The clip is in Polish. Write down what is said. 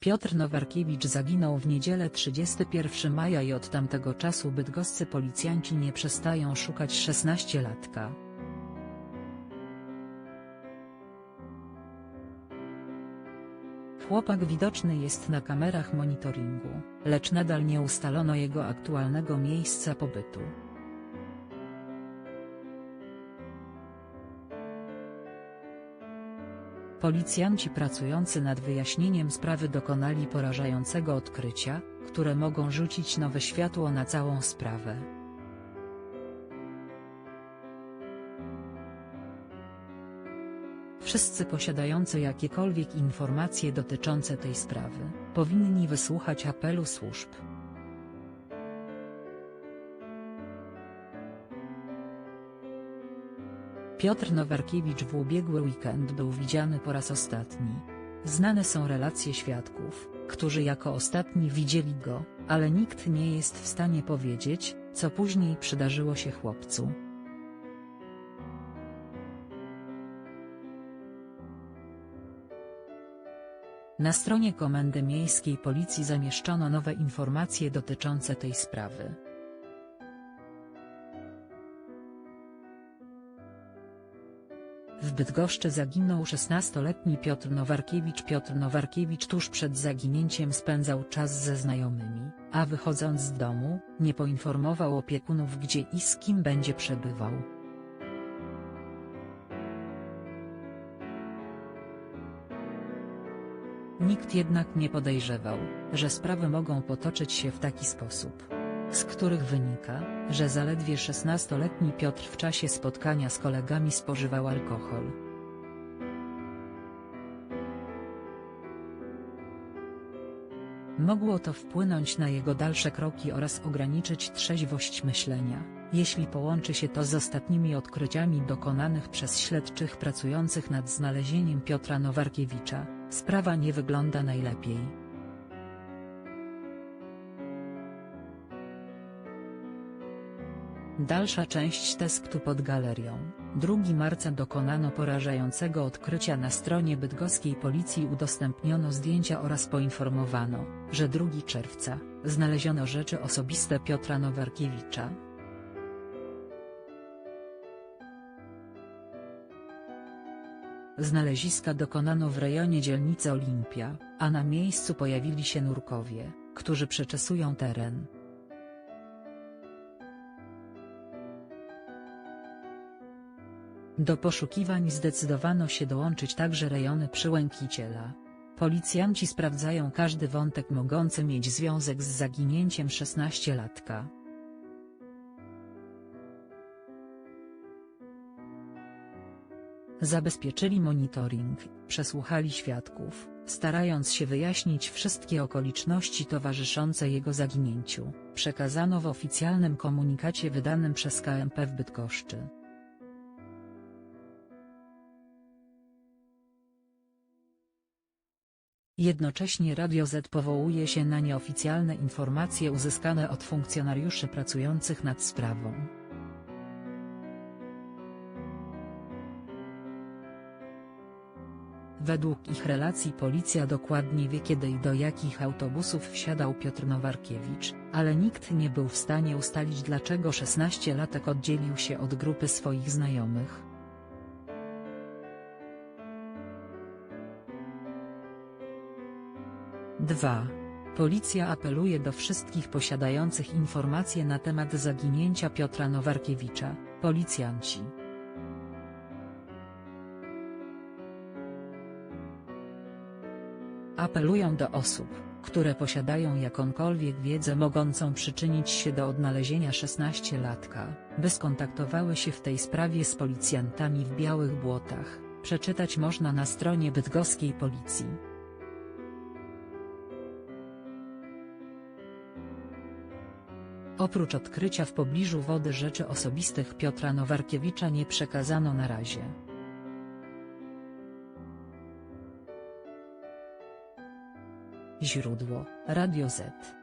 Piotr Nowarkiewicz zaginął w niedzielę 31 maja i od tamtego czasu bydgoscy policjanci nie przestają szukać 16-latka. Chłopak widoczny jest na kamerach monitoringu, lecz nadal nie ustalono jego aktualnego miejsca pobytu. Policjanci pracujący nad wyjaśnieniem sprawy dokonali porażającego odkrycia, które mogą rzucić nowe światło na całą sprawę. Wszyscy posiadający jakiekolwiek informacje dotyczące tej sprawy, powinni wysłuchać apelu służb. Piotr Nowarkiewicz w ubiegły weekend był widziany po raz ostatni. Znane są relacje świadków, którzy jako ostatni widzieli go, ale nikt nie jest w stanie powiedzieć, co później przydarzyło się chłopcu. Na stronie Komendy Miejskiej Policji zamieszczono nowe informacje dotyczące tej sprawy. W Bydgoszczy zaginął 16-letni Piotr Nowarkiewicz. Piotr Nowarkiewicz tuż przed zaginięciem spędzał czas ze znajomymi, a wychodząc z domu, nie poinformował opiekunów gdzie i z kim będzie przebywał. Nikt jednak nie podejrzewał, że sprawy mogą potoczyć się w taki sposób, z których wynika, że zaledwie 16-letni Piotr w czasie spotkania z kolegami spożywał alkohol. Mogło to wpłynąć na jego dalsze kroki oraz ograniczyć trzeźwość myślenia, jeśli połączy się to z ostatnimi odkryciami dokonanymi przez śledczych pracujących nad znalezieniem Piotra Nowarkiewicza, sprawa nie wygląda najlepiej. Dalsza część testu pod galerią. 2 marca dokonano porażającego odkrycia na stronie bydgoskiej policji udostępniono zdjęcia oraz poinformowano, że 2 czerwca, znaleziono rzeczy osobiste Piotra Nowarkiewicza. Znaleziska dokonano w rejonie dzielnicy Olimpia, a na miejscu pojawili się nurkowie, którzy przeczesują teren. Do poszukiwań zdecydowano się dołączyć także rejony Przyłękiciela. Policjanci sprawdzają każdy wątek mogący mieć związek z zaginięciem 16-latka. Zabezpieczyli monitoring, przesłuchali świadków, starając się wyjaśnić wszystkie okoliczności towarzyszące jego zaginięciu, przekazano w oficjalnym komunikacie wydanym przez KMP w Bydgoszczy. Jednocześnie Radio Z powołuje się na nieoficjalne informacje uzyskane od funkcjonariuszy pracujących nad sprawą. Według ich relacji policja dokładnie wie kiedy i do jakich autobusów wsiadał Piotr Nowarkiewicz, ale nikt nie był w stanie ustalić dlaczego 16-latek oddzielił się od grupy swoich znajomych. Dwa. Policja apeluje do wszystkich posiadających informacje na temat zaginięcia Piotra Nowarkiewicza, policjanci. Apelują do osób, które posiadają jakąkolwiek wiedzę mogącą przyczynić się do odnalezienia 16-latka, by skontaktowały się w tej sprawie z policjantami w Białych Błotach, przeczytać można na stronie bydgoskiej policji. Oprócz odkrycia w pobliżu wody rzeczy osobistych Piotra Nowarkiewicza nie przekazano na razie. Źródło: Radio Z